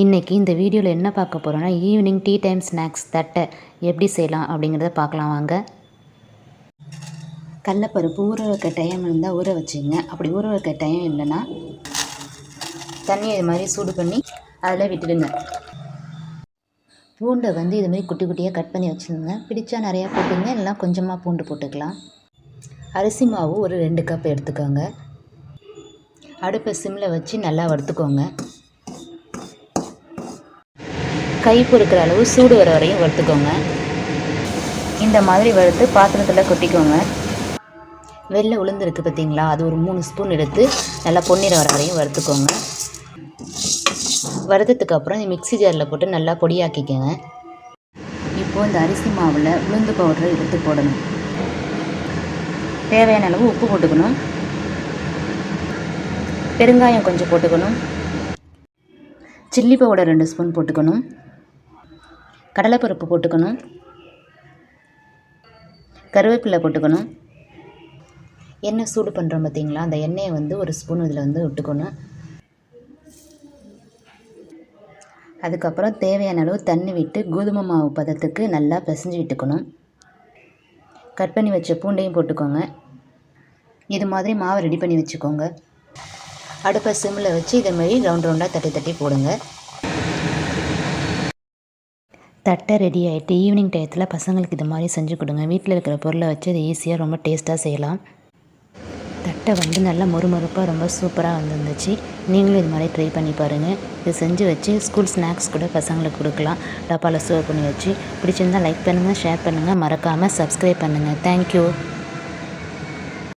இன்றைக்கி இந்த வீடியோவில் என்ன பார்க்க போகிறோன்னா ஈவினிங் டீ டைம் ஸ்நாக்ஸ் தட்டை எப்படி செய்யலாம் அப்படிங்கிறத பார்க்கலாம் வாங்க. கடலப்பருப்பு ஊற வைக்க டைம் இருந்தால் ஊற வச்சுங்க. அப்படி ஊற வைக்க டைம் இல்லைன்னா தண்ணியை இது மாதிரி சூடு பண்ணி அதில் விட்டுடுங்க. பூண்டை வந்து இது மாதிரி குட்டி குட்டியாக கட் பண்ணி வச்சுருங்க. பிடிச்சா நிறையா போட்டுங்க இல்லைனா கொஞ்சமாக பூண்டு போட்டுக்கலாம். அரிசி மாவு ஒரு ரெண்டு கப் எடுத்துக்கோங்க. அடுப்பை சிம்மில் வச்சு நல்லா வறுத்துக்கோங்க. கை பொறுக்கிற அளவு சூடு வர வரையும் வறுத்துக்கோங்க. இந்த மாதிரி வறுத்து பாத்திரத்தில் கொட்டிக்கோங்க. வெள்ளை உளுந்து இருக்குது பார்த்தீங்களா அது ஒரு மூணு ஸ்பூன் எடுத்து நல்லா பொன்னிற வர வரையும் வறுத்துக்கோங்க. வறுத்ததுக்கு அப்புறம் இந்த மிக்ஸி ஜாரில் போட்டு நல்லா பொடியாக்கிக்கோங்க. இப்போது இந்த அரிசி மாவில் உளுந்து பவுடரை எடுத்து போடணும். தேவையான அளவு உப்பு போட்டுக்கணும். பெருங்காயம் கொஞ்சம் போட்டுக்கணும். சில்லி பவுடர் ரெண்டு ஸ்பூன் போட்டுக்கணும். கடலைப்பருப்பு போட்டுக்கணும். கருவேப்பிலை போட்டுக்கணும். எண்ணெய் சூடு பண்ணுறோம் பார்த்தீங்களா அந்த எண்ணெயை வந்து ஒரு ஸ்பூன் இதில் வந்து விட்டுக்கணும். அதுக்கப்புறம் தேவையான அளவு தண்ணி விட்டு கோதுமை மாவு பதத்துக்கு நல்லா பிசைஞ்சு விட்டுக்கணும். கட் பண்ணி வச்ச பூண்டையும் போட்டுக்கோங்க. இது மாதிரி மாவை ரெடி பண்ணி வச்சுக்கோங்க. அடுப்பை சிம்மில் வச்சு இதை மாதிரி ரவுண்ட் ரவுண்டாக தட்டி தட்டி போடுங்க. தட்டை ரெடி ஆகிட்டு ஈவினிங் டயத்தில் பசங்களுக்கு இது மாதிரி செஞ்சு கொடுங்க. வீட்டில் இருக்கிற பொருளை வச்சு அது ஈஸியாக ரொம்ப டேஸ்ட்டாக செய்யலாம். தட்டை வந்து நல்லா மொறுமொறுப்பாக ரொம்ப சூப்பராக வந்துருந்துச்சு. நீங்களும் இது மாதிரி ட்ரை பண்ணி பாருங்கள் இது செஞ்சு வச்சு ஸ்கூல் ஸ்நாக்ஸ் கூட பசங்களுக்கு கொடுக்கலாம். டப்பாவில் ஸ்டோர் பண்ணி வச்சு. பிடிச்சிருந்தால் லைக் பண்ணுங்கள் ஷேர் பண்ணுங்கள் மறக்காமல் சப்ஸ்கிரைப் பண்ணுங்கள் தேங்க்யூ